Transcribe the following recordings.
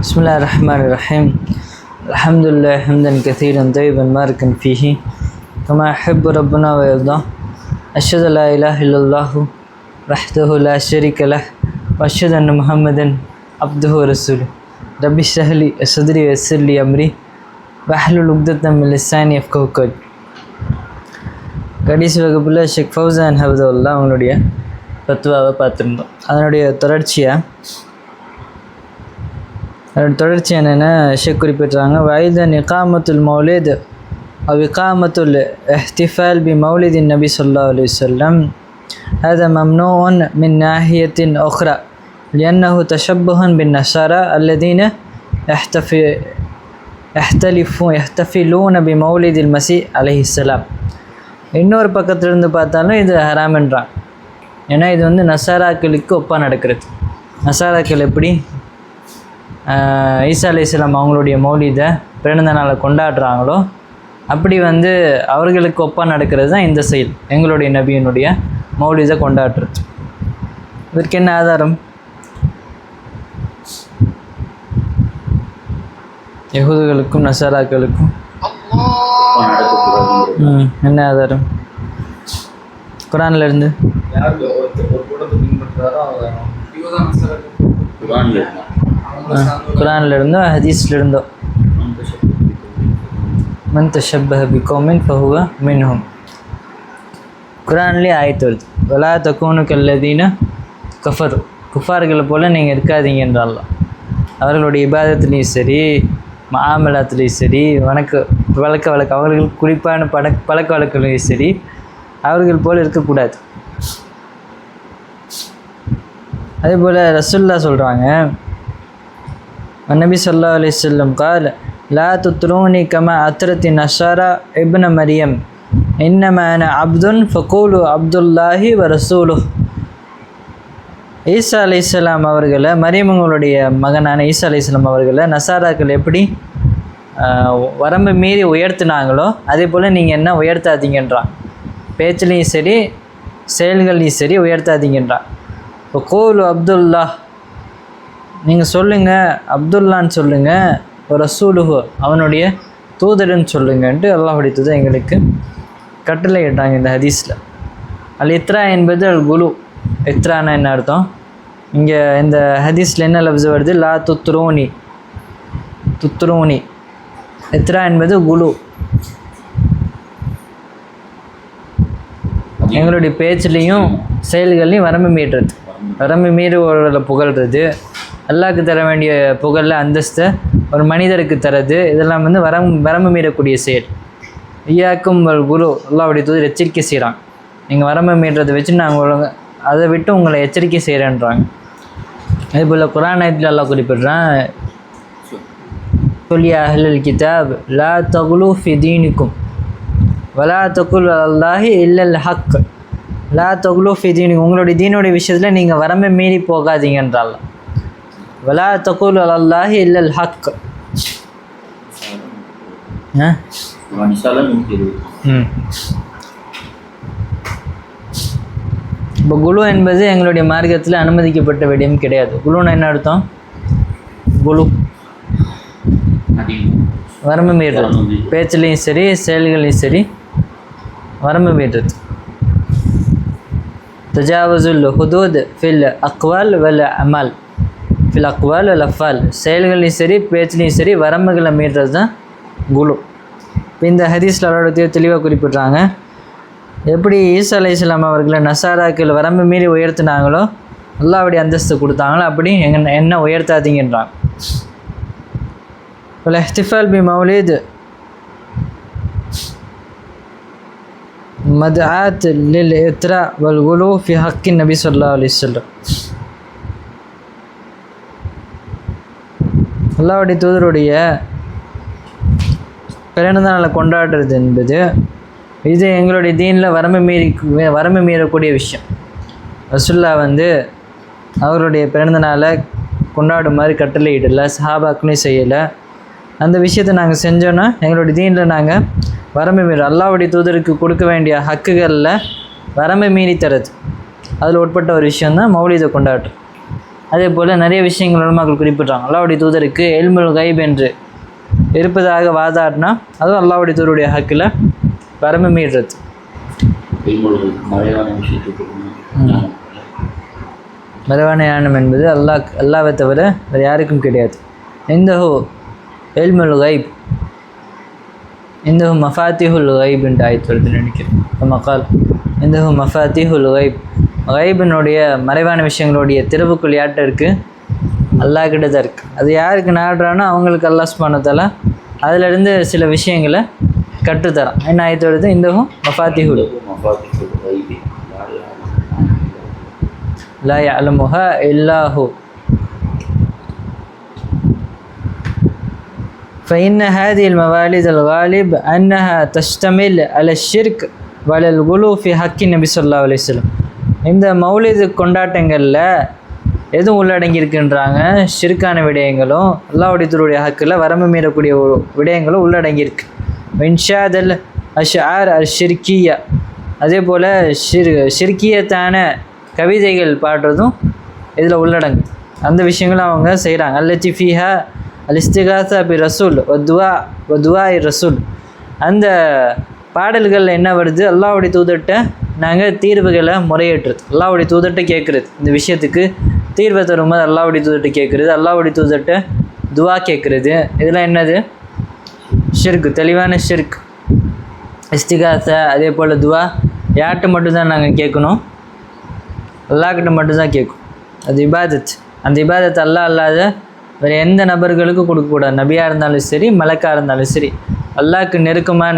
بسم الله الرحمن الرحيم. الحمد لله حمدا كثيرا طيبا مباركا فيه. كما يحب ربنا ويرضى. أشهد لا إله إلا الله وحده لا شريك له وأشهد أن محمدا عبده ورسوله. رب اشرح لي صدري ويسر لي أمري واحلل عقدة من لساني يفقهوا قولي. கடைசி வகுப்பில் ஷேக் ஃபௌசான் ஹவுதவுல்லா அவனுடைய பத்துவாவை பார்த்துருந்தோம். அதனுடைய தொடர்ச்சியாக தொடர்ச்சி என்னென்னா ஷேக் குறிப்பிட்றாங்க வயத நிகாமத்துல் மௌலித் அவ் இகாமத்துல் எஹ்திஃபால் பி மௌலிதின் நபி சொல்லா அலி சொல்லம் هذا ممنوع من ناحية أخرى لأنه تشبه بالنصارى الذين يحتفي يحتلفون يحتفلون بمولد المسيح عليه السلام இன்னொரு பக்கத்துலேருந்து பார்த்தாலும் இது ஹராமன்றான் ஏன்னா இது வந்து நசாராக்களுக்கு ஒப்பா நடக்கிறது நசாராக்கள் எப்படி ஆஹ் ஈசா அலி இஸ்லாம் அவங்களுடைய மௌலிதை பிறந்த நாளை கொண்டாடுறாங்களோ அப்படி வந்து அவர்களுக்கு ஒப்பா நடக்கிறது தான் இந்த செயல் எங்களுடைய நபியினுடைய மௌலிதை கொண்டாடுறது. இதற்கு என்ன ஆதாரம்? யகுதுகளுக்கும் நசாராக்களுக்கும். என்ன ஆதாரம்? குரான்ல இருந்து. குரான்ல இருந்தோ ஹதீஸ்ல இருந்தோ மன் தஷப்பஹ பிகோமின் ஃபஹுவ மின்ஹும் குரான்லேயே ஆயத்து வருது. வலா தக்கூனு கல்லதீன கஃபர். குஃபார்களை போல் நீங்கள் இருக்காதீங்கன்றாலாம் அவர்களுடைய இபாதத்துலேயும் சரி மாமலத்துலேயும் சரி வணக்க வழக்க வழக்க அவர்கள் குறிப்பான பட பழக்க வழக்கங்களையும் சரி அவர்கள் போல் இருக்கக்கூடாது. அதே போல் ரசுல்லா சொல்கிறாங்க النبي صلى الله عليه وسلم قال لا تطروني كما أطرت النصارى ابن مريم إنما أنا عبد فقولوا عبد الله ورسوله ஈசா அலைஹிஸ்ஸலாம் அவர்களை மரியமங்களுடைய மகனான ஈசா அலைஹிஸ்ஸலாம் அவர்களை நசாராக்கள் எப்படி ஆஹ், வரம்பு மீறி உயர்த்தினாங்களோ அதே போல் நீங்கள் என்ன உயர்த்தாதீங்கன்றான் பேச்சுலேயும் சரி செயல்கள்லையும் சரி உயர்த்தாதீங்கன்றான் இப்போ கோவில் அப்துல்லா நீங்கள் சொல்லுங்கள் அப்துல்லான்னு சொல்லுங்கள் ஒரு ரசூலுஹு அவனுடைய தூதர்னு சொல்லுங்கன்ட்டு அல்லாஹுடைய தூதர் எங்களுக்கு கட்டளை இட்டாங்க இந்த ஹதீஸில். அல் இத்ரா என்பது அல் குலு. இத்ரானா என்ன அர்த்தம்? இங்கே இந்த ஹதீஸில் என்ன லப்ஸ் வருது? லா துத்ரோனி. துத்ரோனி. இத்ரா என்பது குலு. எங்களுடைய பேச்சுலேயும் செயல்கள்லையும் வரம்பு மீறுறது வரம்பு மீறுவர்களை புகழ்கிறது அல்லாவுக்கு தர வேண்டிய புகழில் அந்தஸ்தை ஒரு மனிதருக்கு தரது. இதெல்லாம் வந்து வரம் வரம்பு மீறக்கூடிய செயல். ஐயாக்கும் வல் குரு அல்லாவுடைய தூதர் எச்சரிக்கை செய்கிறான் நீங்கள் வரம்பு மீறதை வச்சு நாங்கள் ஒழுங்க அதை விட்டு உங்களை எச்சரிக்கை செய்கிறேன்றாங்க அதே போல் குரான் ஆயத்தில் அல்லாஹ் குறிப்பிட்றான் சொல்லி அஹ்லல் கிதாப் லா தகுலு ஃபிதீனுக்கும் வலா தகுல் அல்லாஹி இல்லல் ஹக். லா தகுலு ஃபிதீனுக்கும் உங்களுடைய தீனுடைய விஷயத்தில் நீங்கள் வரம்பை மீறி போகாதீங்கன்றால் வலா தகுல் அல்லாஹி இல்லல் ஹக் இப்போ குழு என்பது எங்களுடைய மார்க்கத்தில் அனுமதிக்கப்பட்ட விடயம் கிடையாது குழுன்னா என்ன அர்த்தம் குழு வரம்பு மீறுறது பேச்சுலேயும் சரி செயல்களையும் சரி வரம்பு மீறுறது தஜாவசுல் ஹுதூத் ஃபில் அக்வால் வல் அமல் ஃபில் அக்வால் வல் அஃபால் செயல்களையும் சரி பேச்சுலேயும் சரி வரம்புகளை மீறுறது தான் குழு இப்போ இந்த ஹதீஸில் அவரோட தெளிவாக குறிப்பிட்றாங்க எப்படி ஈசா அலை இஸ்லாம் அவர்களை நசாராக்கள் வரம்பு மீறி உயர்த்தினாங்களோ அல்லாவுடைய அந்தஸ்து கொடுத்தாங்களோ அப்படி எங்க என்ன உயர்த்தாதீங்கன்றாங்க والاحتفال بمولد مدعاة للإطراء والغلو في حق النبي صلى الله عليه وسلم அல்லாவுடைய தூதருடைய பிறந்த நாளை கொண்டாடுறது என்பது இது எங்களுடைய தீனில் வரம்பு மீறி வரம்பு மீறக்கூடிய விஷயம். ரசுல்லா வந்து அவருடைய பிறந்த நாளை கொண்டாடுமாறு கட்டளையிடலை சஹாபாக்குன்னு செய்யலை. அந்த விஷயத்தை நாங்கள் செஞ்சோன்னா எங்களுடைய தீனில் நாங்கள் வரம்பு மீறி அல்லாவுடைய தூதருக்கு கொடுக்க வேண்டிய ஹக்குகளில் வரம்பு மீறி தரது. அதில் உட்பட்ட ஒரு விஷயந்தான் மௌலிதை கொண்டாட்டம். அதே போல் நிறைய விஷயங்கள் உலமாக்கள் குறிப்பிட்றாங்க. அல்லாவுடைய தூதருக்கு எல்முல் கைப் என்று இருப்பதாக வாதாடினா அதுவும் அல்லாவுடைய தூதருடைய ஹக்கில் வரம்பு பெண்களோட மறைவான ஞானம். என்பது அல்லாஹ் அல்லாவை தவிர வேறு யாருக்கும் கிடையாது. இந்தஹு எல்முல் கைப் இந்தஹு மஃபாத்திஹுல் கைப் என்று ஆயத்து வருது நினைக்கிறேன். மக்கால் இந்தஹு மஃபாத்திஹுல் கைப் கைபினுடைய மறைவான விஷயங்களுடைய திறவுக்குள் யார்கிட்ட இருக்குது அல்லாஹ் கிட்ட தான் இருக்குது அது யாருக்கு நாடுறானோ அவங்களுக்கு அல்லாஹ் சுபானத்தால அதிலிருந்து சில விஷயங்களை கற்றுத்தரான் என்ன ஆயத்து வருது இந்தஹு மஃபாத்திஹுல் மஃபாத்திஹுல் கைபி. யார் யார் لا يعلمها إلا هو فإن هذه الموالد الغالب أنها تشتمل على الشرك وعلى الغلو في حق النبي صلى الله عليه وسلم இந்த மௌலிது கொண்டாட்டங்களில் எதுவும் உள்ளடங்கியிருக்குன்றாங்க? ஷிருக்கான ஷிர்கான விடயங்களும் அல்லாவுடைய ஹக்கில் வரம்பு மீறக்கூடிய விடயங்களும் உள்ளடங்கியிருக்கு. இன்ஷாதல் அஷ்ஆர் அல் ஷிர்கியா அதே போல் ஷிர் ஷிர்கியத்தான கவிதைகள் பாடுறதும் இதில் உள்ளடங்கு. அந்த விஷயங்களும் அவங்க செய்கிறாங்க அல்லச்சி ஃபீஹா அல் இஸ்திகாசா பி ரசூல் ஒத்வா ஒத்வா இ ரசூல் அந்த பாடல்கள் என்ன வருது? அல்லாவுடைய தூதர்கிட்ட நாங்கள் தீர்வுகளை முறையேற்றுறது அல்லாவுடைய தூதர்கிட்ட கேட்குறது இந்த விஷயத்துக்கு தீர்வை தரும்போது அல்லாவுடைய தூதர்கிட்ட கேட்குறது அல்லாவுடைய தூதர்கிட்ட துவா கேட்குறது இதெல்லாம் என்னது? ஷிர்க் தெளிவான ஷிர்க். இஸ்திகாசை அதே போல் துவா. யார்கிட்ட மட்டும்தான் நாங்கள் கேட்கணும் அல்லாக்கிட்ட மட்டும்தான் கேட்கும் அது இபாதத். அந்த இபாதத் அல்லாஹ் அல்லாத வேறு எந்த நபர்களுக்கும் கொடுக்கக்கூடாது. நபியாக இருந்தாலும் சரி மலக்காக இருந்தாலும் சரி. அல்லாவுக்கு நெருக்கமான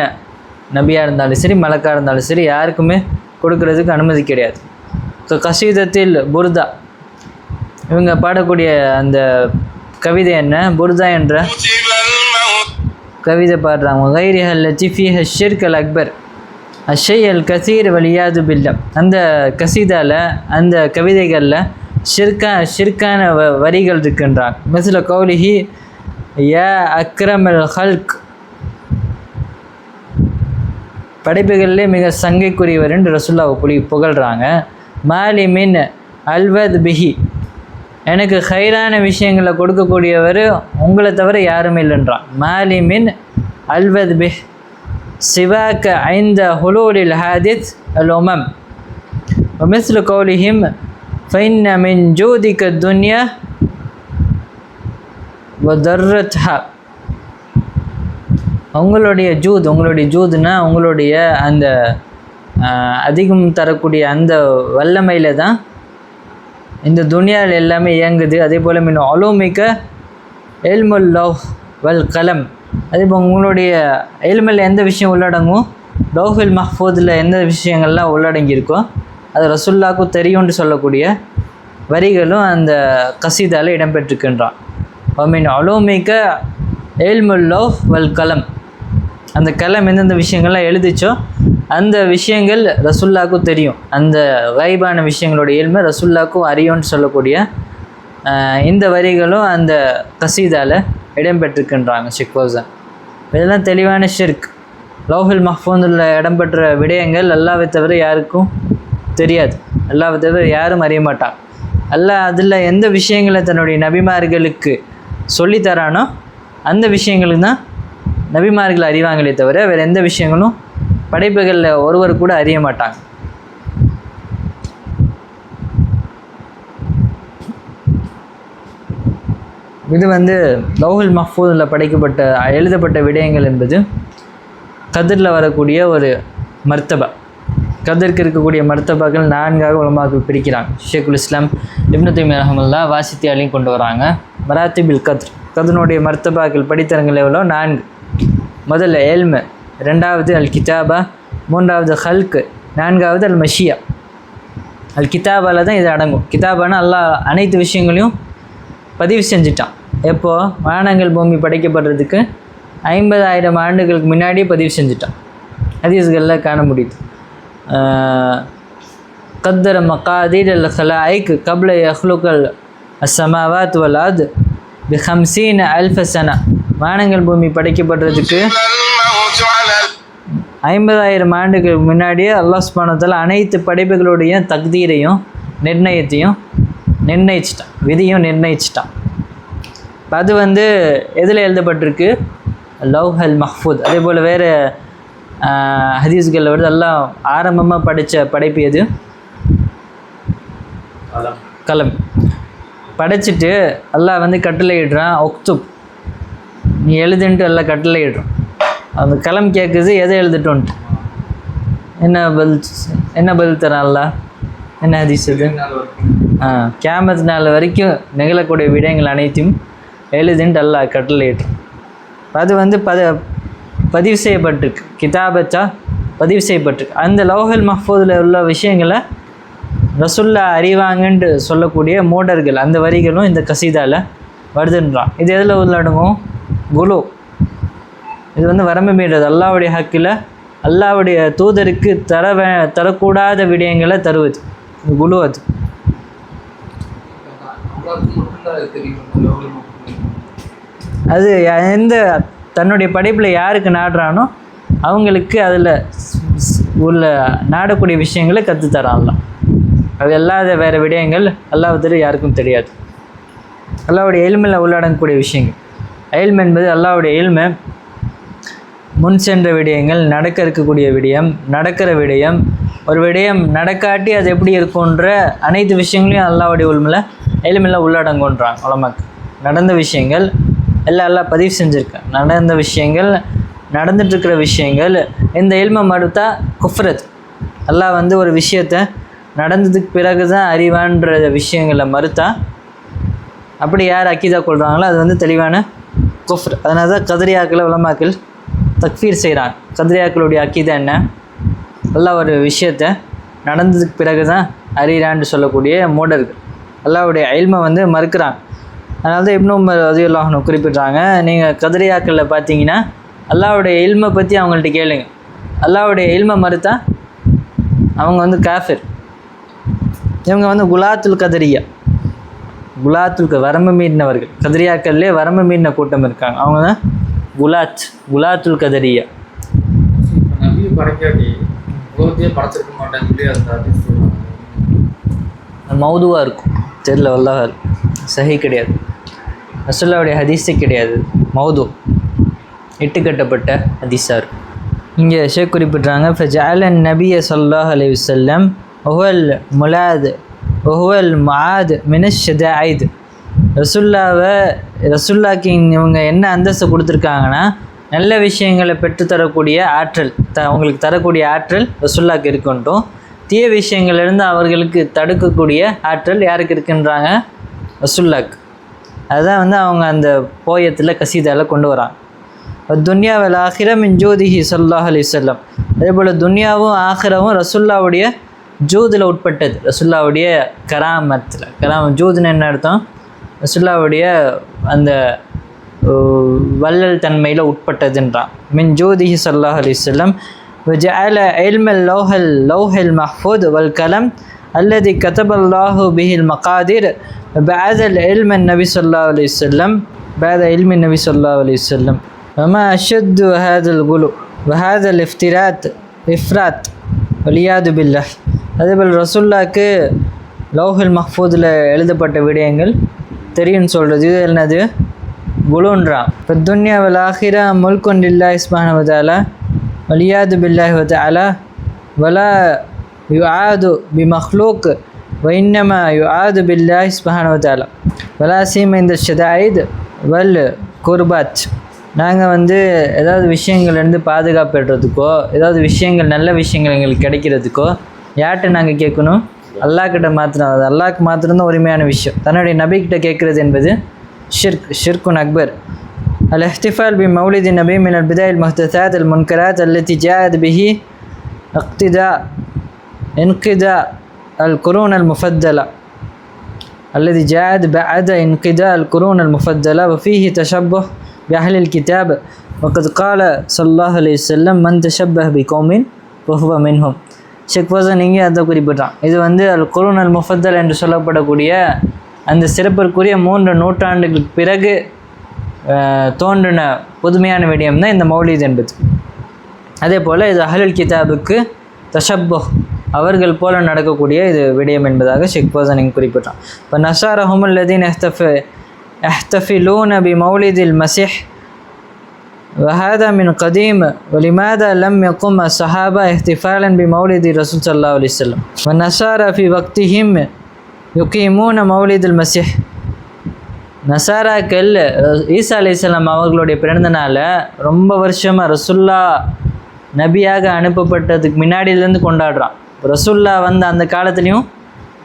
நபியாக இருந்தாலும் சரி மலக்காக இருந்தாலும் சரி யாருக்குமே கொடுக்கறதுக்கு அனுமதி கிடையாது. ஸோ கசீதத்தில் புர்தா. இவங்க பாடக்கூடிய அந்த கவிதை என்ன? புர்தா என்ற கவிதை பாடுறாங்க. கைரிஹல் லத்திஃபி ஃபீஹ அல் அக்பர். அஷை அல் கசீர் வலியாது பில்லம். அந்த கசீதாவில் அந்த கவிதைகளில் ஷிர்கா ஷிர்கான வ வரிகள் இருக்கின்றாங்க. மிஸ்ல கௌலிஹி ய அக்ரம் அல் ஹல்க். படைப்புகளிலே மிக சங்கைக்குரியவர் என்று ரசுல்லாவை புலி புகழ்கிறாங்க மாலி மின் அல்வத் பிஹி எனக்கு ஹைரான விஷயங்களை கொடுக்கக்கூடியவர் உங்களை தவிர யாரும் இல்லைன்றான் மாலி மின் அல்வத் பிஹ் சிவாக்க ஐந்த ஹுலூலில் ஹாதித் அல் உமம் ومثل قولهم فإن من جودك الدنيا وضرتها உங்களுடைய ஜூத் உங்களுடைய ஜூதுனா உங்களுடைய அந்த அதிகம் தரக்கூடிய அந்த வல்லமையில் தான் இந்த துனியாவில் எல்லாமே இயங்குது. அதே போல் மீன் அலோமிக்க எல்முல் லவ் வல் கலம். அதே போல் உங்களுடைய எல்மில் எந்த விஷயம் உள்ளடங்கும் லவ்ஹில் மஹ்ஃபூதில் எந்த விஷயங்கள்லாம் உள்ளடங்கியிருக்கோ அது ரசுல்லாக்கும் தெரியும்னு சொல்லக்கூடிய வரிகளும் அந்த கசீதாவில் இடம்பெற்றிருக்கின்றான். மீன் அலோமிக்க எல்முல் லவ் வல் கலம். அந்த கலம் எந்தெந்த விஷயங்கள்லாம் எழுதிச்சோ அந்த விஷயங்கள் ரசுல்லாக்கும் தெரியும். அந்த வைபான விஷயங்களோட இயல்மை ரசுல்லாக்கும் அறியும்னு சொல்லக்கூடிய இந்த வரிகளும் அந்த கசீதாவில் இடம்பெற்றிருக்கின்றாங்க ஷிக்வோசன் இதெல்லாம் தெளிவான ஷிர்க். லௌஹில் மஹ்பூந்தில் இடம்பெற்ற விடயங்கள் அல்லாவை தவிர யாருக்கும் தெரியாது. அல்லாவை தவிர யாரும் அறிய மாட்டாங்க அல்லாஹ் அதில் எந்த விஷயங்களை தன்னுடைய நபிமார்களுக்கு சொல்லித்தரானோ அந்த விஷயங்களுக்கு தான் நபிமார்கள் அறிவாங்களே தவிர வேறு எந்த விஷயங்களும் படைப்புகளில் ஒருவர் கூட அறிய மாட்டாங்க. இது வந்து லௌஹுல் மஹ்பூதில் படைக்கப்பட்ட எழுதப்பட்ட விடயங்கள் என்பது கதிரில் வரக்கூடிய ஒரு மர்த்தபா. கதிர்க்கு இருக்கக்கூடிய மர்த்தபாக்கள் நான்காக உலமாக்கள் பிரிக்கிறாங்க. ஷேகுல் இஸ்லாம் இப்னு தீம் ரஹமுல்லா வாசித்தியாலையும் கொண்டு வராங்க. மராத்திபில் கத்ர். கதனுடைய மர்த்தபாக்கள் படித்தரங்கள் எவ்வளோ? நான்கு. முதல்ல எல்மு ரெண்டாவது அல் கிதாபா மூன்றாவது ஹல்கு நான்காவது அல் மஷியா அல் கிதாபாவில் தான் இது அடங்கும். கிதாபானா எல்லா அனைத்து விஷயங்களையும் பதிவு செஞ்சிட்டான். எப்போது வானங்கள் பூமி படைக்கப்படுறதுக்கு ஐம்பதாயிரம் ஆண்டுகளுக்கு முன்னாடியே பதிவு செஞ்சுட்டான். ஹதீஸ்களில் காண முடியுது. கத்தர மக்காதீர் அல் ஹலாய்க் கப்ல யஹ்லுக்கல் அசமாவாத் வலாத் பி ஹம்சீன் அல்ஃபசனா வானங்கள் பூமி படைக்கப்படுறதுக்கு ஐம்பதாயிரம் ஆண்டுகளுக்கு முன்னாடியே அல்லாஹ் தஆலா அனைத்து படைப்புகளுடைய தக்தீரையும் நிர்ணயத்தையும் நிர்ணயிச்சிட்டான். விதியும் நிர்ணயிச்சிட்டான். அது வந்து எதில் எழுதப்பட்டிருக்கு? லவ் ஹல் மஹ்ஃபூத் அதே போல் வேறு ஹதீஸ்களில் வருது எல்லாம் ஆரம்பமாக படித்த படைப்பு எது? கலம். படைச்சிட்டு அல்லாஹ் வந்து கட்டளையிடுறான் ஒக்துப் நீ எழுதுன்ட்டு எல்லாம் கட்டளையிடுறான் அந்த களம் கேட்குது எதை எழுதிட்டோன்ட்டு. என்ன பதில் என்ன பதில் தரான் அல்லா என்ன ஹதீஸ் இது? வரைக்கும் ஆ கேமத் நாள் வரைக்கும் நிகழக்கூடிய விடயங்கள் அனைத்தையும் எழுதுன்ட்டு அல்லாஹ் கட்டளையிடுறான் அது வந்து பத பதிவு செய்யப்பட்டிருக்கு. கிதாபத்தா பதிவு செய்யப்பட்டிருக்கு. அந்த லௌஹல் மஹ்ஃபூதில் உள்ள விஷயங்களை ரசுல்லா அறிவாங்கன்ட்டு சொல்லக்கூடிய மூடர்கள் அந்த வரிகளும் இந்த கசீதாவில் வருதுன்றான். இது எதில் உள்ளடங்கும்? குலு. இது வந்து வரம்பு மீறது அல்லாவுடைய ஹக்கில் அல்லாவுடைய தூதருக்கு தர வே தரக்கூடாத விடயங்களை தருவது. இது குலு அது. அது அது எந்த தன்னுடைய படைப்பில் யாருக்கு நாடுறானோ அவங்களுக்கு அதில் உள்ள நாடக்கூடிய விஷயங்களை கற்றுத்தரான்லாம் அது அல்லாத வேறு விடயங்கள் அல்லாஹ் யாருக்கும் தெரியாது. அல்லாவுடைய எல்மில் உள்ளடங்கக்கூடிய விஷயங்கள். எல்ம் என்பது அல்லாவுடைய எல்மை முன் சென்ற விடயங்கள் நடக்க இருக்கக்கூடிய விடயம் நடக்கிற விடயம். ஒரு விடயம் நடக்காட்டி அது எப்படி இருக்குன்ற அனைத்து விஷயங்களையும் அல்லாவுடைய உள்மில் எளிமையில் உள்ளடங்குன்றாங்க உலமாக்கு நடந்த விஷயங்கள் எல்லாம் எல்லாம் பதிவு செஞ்சுருக்கேன். நடந்த விஷயங்கள் நடந்துட்டுருக்கிற விஷயங்கள் இந்த எளிமை மறுத்தா குஃப்ரத். அல்லாஹ் வந்து ஒரு விஷயத்தை நடந்ததுக்கு பிறகு தான் அறிவான்ற விஷயங்களை மறுத்தா அப்படி யார் அக்கீதா கொள்கிறாங்களோ அது வந்து தெளிவான குஃப்ர். அதனால தான் கதிரியாக்களை உலமாக்கள் தக்ஃபீர் செய்கிறான் கதிரியாக்களுடைய அக்கீதா என்ன? நல்ல ஒரு விஷயத்தை நடந்ததுக்கு பிறகு தான் அறிகிறான்னு சொல்லக்கூடிய மூடர்கள். அல்லாவுடைய அயல்மை வந்து மறுக்கிறாங்க. அதனால தான் இப்னு உமர் ரதியுல்லாஹ்னு குறிப்பிட்றாங்க நீங்கள் கதிரியாக்களில் பார்த்தீங்கன்னா அல்லாவுடைய இல்மை பற்றி அவங்கள்ட்ட கேளுங்க. அல்லாவுடைய இல்மை மறுத்தா அவங்க வந்து காஃபிர். இவங்க வந்து குலாத்துல் கதரியா. குலாத்துல் க- வரம்பு மீறினவர்கள். கதிரியாக்கள்லே வரம்பு மீறின கூட்டம் இருக்காங்க. அவங்க தான் குலாத் குலாத்துல் கதரியா. இப்போ மௌதுவாக இருக்கும். தெரில வல்லாஹ் சஹி கிடையாது. ரசுல்லாவுடைய ஹதீஸே கிடையாது. மௌது இட்டுக்கட்டப்பட்ட ஹதீஸாக இருக்கும். இங்கே ஷேக் குறிப்பிட்றாங்க ஃபஜாலன் நபிய சொல்லாஹ் அலி வல்லம் ஒஹல் முலாது ஒஹுவல் மாத் மினஷதாயித் ரசுல்லாவை ரசுல்லாக்கு இவங்க என்ன அந்தஸ்து கொடுத்துருக்காங்கன்னா நல்ல விஷயங்களை பெற்றுத்தரக்கூடிய ஆற்றல் த அவங்களுக்கு தரக்கூடிய ஆற்றல் ரசுல்லாக்கு இருக்கட்டும். தீய விஷயங்கள்லேருந்து அவர்களுக்கு தடுக்கக்கூடிய ஆற்றல் யாருக்கு இருக்குன்றாங்க? ரசுல்லாக்கு அதுதான் வந்து அவங்க அந்த போயத்தில் கசீதால கொண்டு வராங்க. துன்யாவில் ஆஹிரம் இன் ஜோதிஹி சொல்லாஹ் அலி சொல்லம் அதே போல் துன்யாவும் ஆஹிரவும் ரசுல்லாவுடைய ஜூதில் உட்பட்டது ரசுல்லாவுடைய கராமத்தில் கராம ஜூதுன்னு என்ன அர்த்தம் ரசுல்லாவுடைய அந்த அஹ், வள்ளல் தன்மையில் உட்பட்டதுன்றான் மின் ஜோதிஹி சல்லாஹ் அலி சொல்லம் وجعل علم اللوح اللوح المحفوظ والكلم الذي كتب الله به المقادير بعد العلم النبي صلى الله عليه وسلم بعد علم النبي صلى الله عليه وسلم وما أشد هذا الغلو وهذا الافتراط إفراط والعياذ بالله அதேபோல் ரசுல்லாக்கு லௌஹில் மஹ்பூதில் எழுதப்பட்ட விடயங்கள் தெரியும்னு சொல்கிறது இது என்னது? குலூன்றா. இப்போ துன்யாவில் ஆஹிரா முல்கொண்டில்லா இஸ்மான வதாலா வலியாது பில்லாஹி வதாலா வலா யுஆது பி மஹ்லூக் வைன்னமா யுஆது பில்லாஹி இஸ்மான வதாலா வலா சீம இந்த ஷதாயித் வல் குர்பாத். நாங்கள் வந்து ஏதாவது விஷயங்கள்லேருந்து பாதுகாப்பு பெறுறதுக்கோ ஏதாவது விஷயங்கள் நல்ல விஷயங்கள் எங்களுக்கு கிடைக்கிறதுக்கோ யார்கிட்ட நாங்கள் கேட்கணும் அல்லாஹ்கிட்ட மாத்திரம் அது அல்லாஹ்க்கு மாத்திரம்தான் உரிமையான விஷயம் தன்னுடைய நபிக்கிட்ட கேட்குறது என்பது ஷிர்க் ஷிர்குன் அக்பர் الاحتفال بمولد النبي من البداية المحدثات المنكرات التي جاءت به اقتداء انقضاء القرون المفضلة الذي جاءت بعد انقضاء القرون المفضلة وفيه تشبه بأهل الكتاب وقد قال صلى الله عليه وسلم من تشبه بقوم فهو منهم ஷேக் ஃபோசன் இங்கே அதை குறிப்பிட்டான் இது வந்து அல் கொரோனல் முஃபத்தல் என்று சொல்லப்படக்கூடிய அந்த சிறப்பிற்குரிய மூன்று நூற்றாண்டுகளுக்கு பிறகு தோன்றின புதுமையான விடயம் தான் இந்த மௌலித் என்பது. அதே போல் இது அஹலுல் கிதாபுக்கு தஷப்போ அவர்கள் போல நடக்கக்கூடிய இது விடயம் என்பதாக ஷேக் ஃபோசன் குறிப்பிட்டான் இப்போ நசாரஹும் அல்லதீன் எஹ்தஃபி எஹ்தஃபிலூன பி மௌலிதில் மசிஹ் وهذا من قديم ولماذا لم يقم الصحابة احتفالا بمولد الرسول صلى الله عليه وسلم والنصارى في وقتهم يقيمون مولد المسيح நசாராக்கள் ஈசா அலைஹிஸ்ஸலாம் அவர்களுடைய பிறந்த நாளை ரொம்ப வருஷமாக ரசுல்லா நபியாக அனுப்பப்பட்டதுக்கு முன்னாடியிலேருந்து கொண்டாடுறான் ரசுல்லா வந்த அந்த காலத்துலேயும்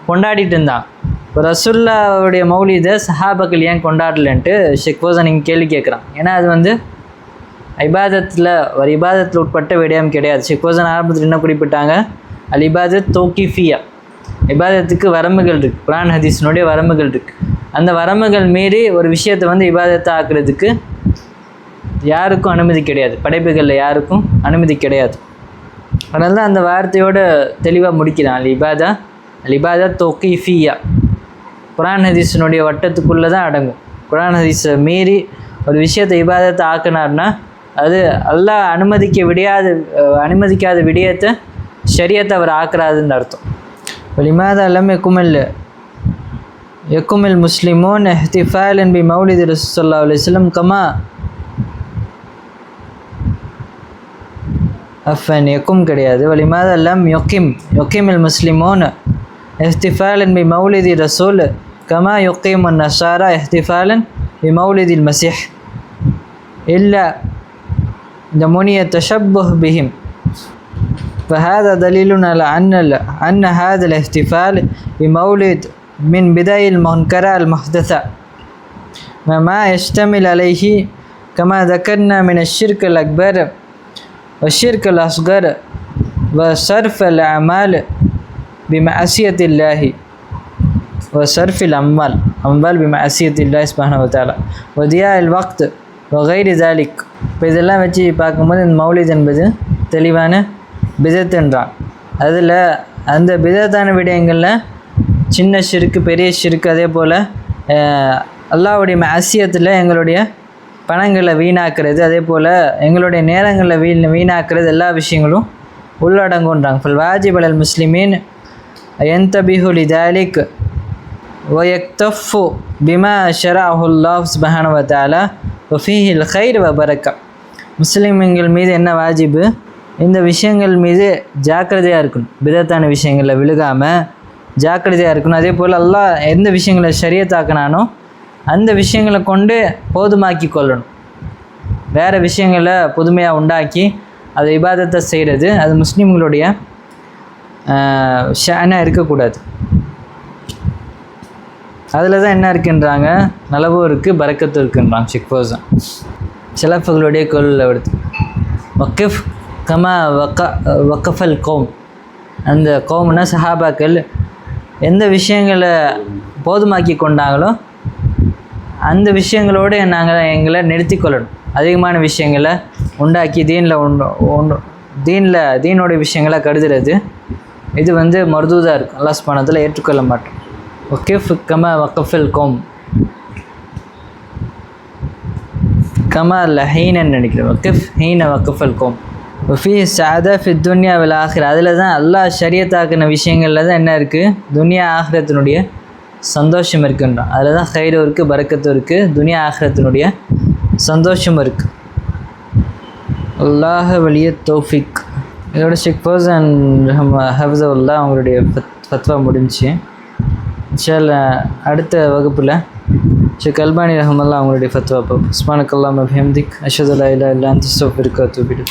கொண்டாடிட்டு இருந்தான் இப்போ ரசுல்லாவுடைய மௌலிதை சஹாபாக்கள் ஏன் கொண்டாடலன்ட்டு ஷெக் ஃபோசன் நீங்கள் கேள்வி கேட்குறான் ஏன்னா அது வந்து ஐபாதத்தில் ஒரு இபாதத்தில் உட்பட்ட விடயம் கிடையாது. சிக்கோசன் ஆரம்பத்தில் என்ன குறிப்பிட்டாங்க? அல் இபாதத் தோக்கிஃபியா இபாதத்துக்கு வரம்புகள் இருக்குது குரான் ஹதீஸினுடைய வரம்புகள் இருக்குது அந்த வரம்புகள் மீறி ஒரு விஷயத்தை வந்து இபாதத்தை ஆக்குறதுக்கு யாருக்கும் அனுமதி கிடையாது. படைப்புகளில் யாருக்கும் அனுமதி கிடையாது. அதனால தான் அந்த வார்த்தையோட தெளிவாக முடிக்கிறான். அல் இபாதா அல் இபாதா தோக்கிஃபியா குரான் ஹதீஸினுடைய வட்டத்துக்குள்ளே தான் அடங்கும். குரான் ஹதீஸை மீறி ஒரு விஷயத்தை இபாதத்தை ஆக்குனார்னா அது அல்லாஹ் அனுமதிக்க விடையாத அனுமதிக்காத விடயத்தை ஷரியத்தை அவர் ஆக்குறாதுன்னு அர்த்தம் வலிமாத அல்லாமல் எக்குமல் எக்குமில் முஸ்லிமோன் எஹ்திஃபால் என்பி மௌலிது ரசூல்லா அலிஸ்லம் கமா அஃபன் எக்கும் கிடையாது வலிமாத அல்லாம் யொக்கிம் யொக்கிமில் முஸ்லிமோன் எஹ்திஃபாலன் பி மௌலிதி ரசூல் கமா யொக்கிம் நஷாரா எஹ்திஃபாலன் பி மௌலிதில் மசிஹ் இல்லை لمني التشبه بهم. فهذا دليل على أن أن هذا الاحتفال بمولد من بداية المنكرة المحدثة. وما يشتمل عليه كما ذكرنا من الشرك الأكبر والشرك الأصغر وصرف الأعمال بمعصية الله. وصرف الأموال أموال بمعصية الله سبحانه وتعالى. وضياع الوقت وغير ذلك. இப்போ இதெல்லாம் வச்சு பார்க்கும்போது இந்த மௌலித் என்பது தெளிவான பிதத் அதில் அந்த பிதத்தான விடயங்களில் சின்ன சிறுக்கு பெரிய சிறுக்கு அதே போல் அல்லாவுடைய அசியத்தில் எங்களுடைய பணங்களை வீணாக்குறது அதே போல் எங்களுடைய நேரங்களில் வீ வீணாக்குறது எல்லா விஷயங்களும் உள்ளடங்குன்றாங்க ஃபுல் வாஜிபலல் முஸ்லிமீன் எந்த பிஹுலி தாலிக் ويكتف بما شرعه الله سبحانه وتعالى وفيه الخير وبركة முஸ்லிம்கள் மீது என்ன வாஜிபு இந்த விஷயங்கள் மீது ஜாக்கிரதையாக இருக்கணும் பிதத்தான விஷயங்களில் விழுகாமல் ஜாக்கிரதையாக இருக்கணும் அதே போல் அல்லாஹ் எந்த விஷயங்களை ஷரியத்தாக்கினானோ அந்த விஷயங்களை கொண்டு போதுமாக்கி கொள்ளணும் வேறு விஷயங்களை புதுமையாக உண்டாக்கி அதை இபாதத்தை செய்கிறது அது முஸ்லீம்களுடைய ஷானாக இருக்கக்கூடாது அதில் தான் என்ன இருக்குன்றாங்க? நலவும் இருக்குது பறக்கத்தும் இருக்குன்றாங்க ஷிக்ஃபோஸன் சிலப்புகளுடைய கொள்ளில் எடுத்து வக்கஃப் கமா வக்க வக்கஃபல் கோம். அந்த கோம்னா சஹாபாக்கள் எந்த விஷயங்களை போதுமாக்கி கொண்டாங்களோ அந்த விஷயங்களோடு நாங்கள் எங்களை நிறுத்தி கொள்ளணும். அதிகமான விஷயங்களை உண்டாக்கி தீனில் உண்டு உண்டு தீனில் தீனோடைய விஷயங்களை கருதுறது. இது வந்து மருதுதாக இருக்கும். அல்லாஸ் பணத்தில் ஏற்றுக்கொள்ள மாட்டோம் ஒக்கிஃப் கம வக்கஃபில் கோம். கம அல்ல ஹெய்னன்னு நினைக்கிறேன். வக்கிஃப் ஹீன வக்கஃபல் கோம். ஃபி சாதா ஃபி துன்யா வில் ஆஹிர் அதில் தான் அல்லாஹ் ஷரியத்தாக்குன விஷயங்களில் தான் என்ன இருக்குது துனியா ஆஹிரத்தினுடைய சந்தோஷம் இருக்குன்றான். அதில் தான் ஹைரும் இருக்குது பறக்கத்தும் இருக்குது துனியா ஆஹிரத்தினுடைய சந்தோஷமும் இருக்குது அல்லாஹ வலிய தௌஃபிக். இதோட ஷேக் ஃபோசன் ஹஃபதுல்லா அவங்களுடைய ஃபத் ஃபத்வா முடிஞ்சு இன்ஷால்ல அடுத்த வகுப்பில் ஷேக் அல்பானி ரஹமல்லா அவங்களுடைய ஃபத்வா பார்ப்போம் உஸ்மானுக்கல்லாம் அபிஹம்திக் அஷதுல்லா இல்லா இல்லா அந்த சோப் இருக்கா தூபிடு